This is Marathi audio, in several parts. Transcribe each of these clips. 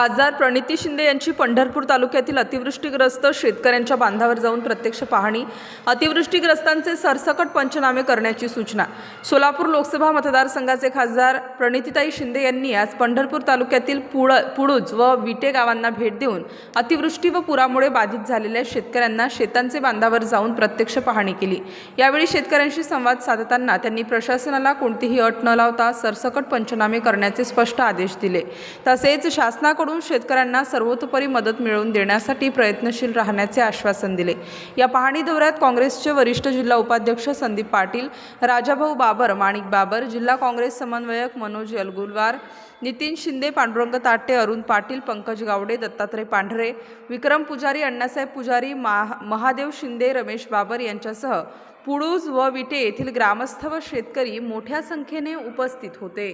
खासदार प्रणिती शिंदे यांची पंढरपूर तालुक्यातील अतिवृष्टीग्रस्त शेतकऱ्यांच्या बांधावर जाऊन प्रत्यक्ष पाहणी अतिवृष्टीग्रस्तांचे सरसकट पंचनामे करण्याची सूचना. सोलापूर लोकसभा मतदारसंघाचे खासदार प्रणितीताई शिंदे यांनी आज पंढरपूर तालुक्यातील पुळ पुळूज व विटे गावांना भेट देऊन अतिवृष्टी व पुरामुळे बाधित झालेल्या शेतकऱ्यांना शेतांचे बांधावर जाऊन प्रत्यक्ष पाहणी केली. यावेळी शेतकऱ्यांशी संवाद साधताना त्यांनी प्रशासनाला कोणतीही अट न लावता सरसकट पंचनामे करण्याचे स्पष्ट आदेश दिले. तसेच शासनाकडून शेतकऱ्यांना सर्वतोपरी मदत मिळवून देण्यासाठी प्रयत्नशील राहण्याचे आश्वासन दिले. या पाहणी दौऱ्यात काँग्रेसचे वरिष्ठ जिल्हा उपाध्यक्ष संदीप पाटील राजाभाऊ बाबर माणिक बाबर जिल्हा काँग्रेस समन्वयक मनोज यलगुलवार नितीन शिंदे पांडुरंग ताटे अरुण पाटील पंकज गावडे दत्तात्रय पांढरे विक्रम पुजारी अण्णासाहेब पुजारी महा महादेव शिंदे रमेश बाबर यांच्यासह पुडूज व विटे येथील ग्रामस्थ व शेतकरी मोठ्या संख्येने उपस्थित होते.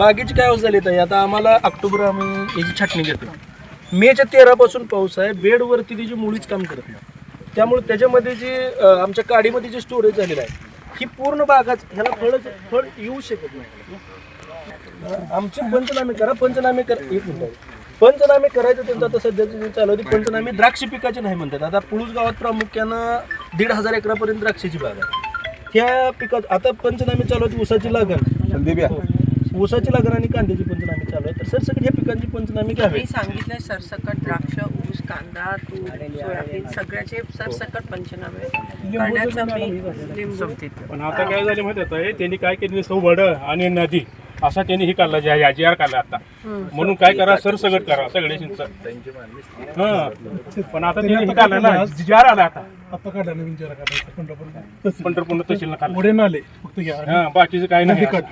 बागेची काय अवस्था झाली ताई? आता आम्हाला ऑक्टोबर आम्ही याची छाटणी घेतो. मेच्या तेरापासून पाऊस आहे. बेडवरती तिची मुळीच काम करत नाही. त्यामुळे त्याच्यामध्ये जे अं, आमच्या काडीमध्ये जे स्टोरेज झालेलं आहे ही पूर्ण बागाच ह्याला फळच फळ येऊ शकत नाही. अं, आमचे पंचनामे करा. पंचनामे करा एक मिनिट पंचनामे करायचं त्यांचं आता सध्याचे जे चालू आहे ते पंचनामे द्राक्ष पिकाचे नाही म्हणतात. आता पुळूस गावात प्रामुख्यानं दीड हजार एकरापर्यंत द्राक्षाची बाग आहे. ह्या पिकात आता पंचनामे चालू आहेत ऊसाची लागण. ऊसाची लागण आणि कांद्याची पंचनामे चालू आहे तर सरसकट ह्या पिकांची पंचनामे घ्यावे मी सांगितलं सरसकट द्राक्ष ऊस कांदा तूर सोयाबीन सगळ्याचे सरसकट पंचनामे. करण्याचं मी लिंबू पण आता काय झाले माहिती आहे त्यांनी काय केलं? सौ वड आणि नदी. असा त्यांनी ही काढला ज्या या जी आर काढला आता. म्हणून काय करा? सरसगट करा सगळे चिंच हा. पण आता त्यांनी हे काढलं ना जी आर आला आता. आता काढला नवीन पंढरपूर पंढरपूर तहसीलला काढला. पुढे नाले फक्त घ्या हा बाकीचं काय नाही कट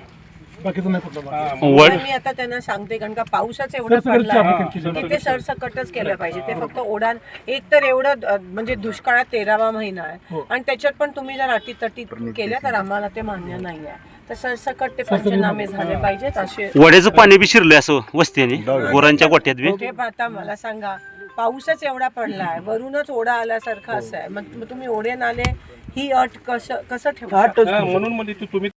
बाकीचं नाही कुठलं बाकी. हा, तर मी आता त्यांना सांगते कारण का पावसाच एवढं सरसकटची पडला application की ते सरसकटच केलं पाहिजे. ते फक्त ओढान. एक तर एवढं अ, म्हणजे दुष्काळात तेरावा महिना आहे. आणि त्याच्यात पण तुम्ही जर अटीतटी केल्या तर आम्हाला ते मान्य नाही आहे. तर सरसकट ते पंचनामे झाले पाहिजेत असे. वड्याचं पाणी बी शिरलंय असं वस्तीने गुरांच्या गोट्यात बी. ते आता मला सांगा पाऊसच एवढा पडलाय. वरूनच ओढा आल्यासारखा असं आहे. मग तुम्ही ओढे नाले ही अट कसं कसं हा, म्हणून म्हणजे तू- तुम्ही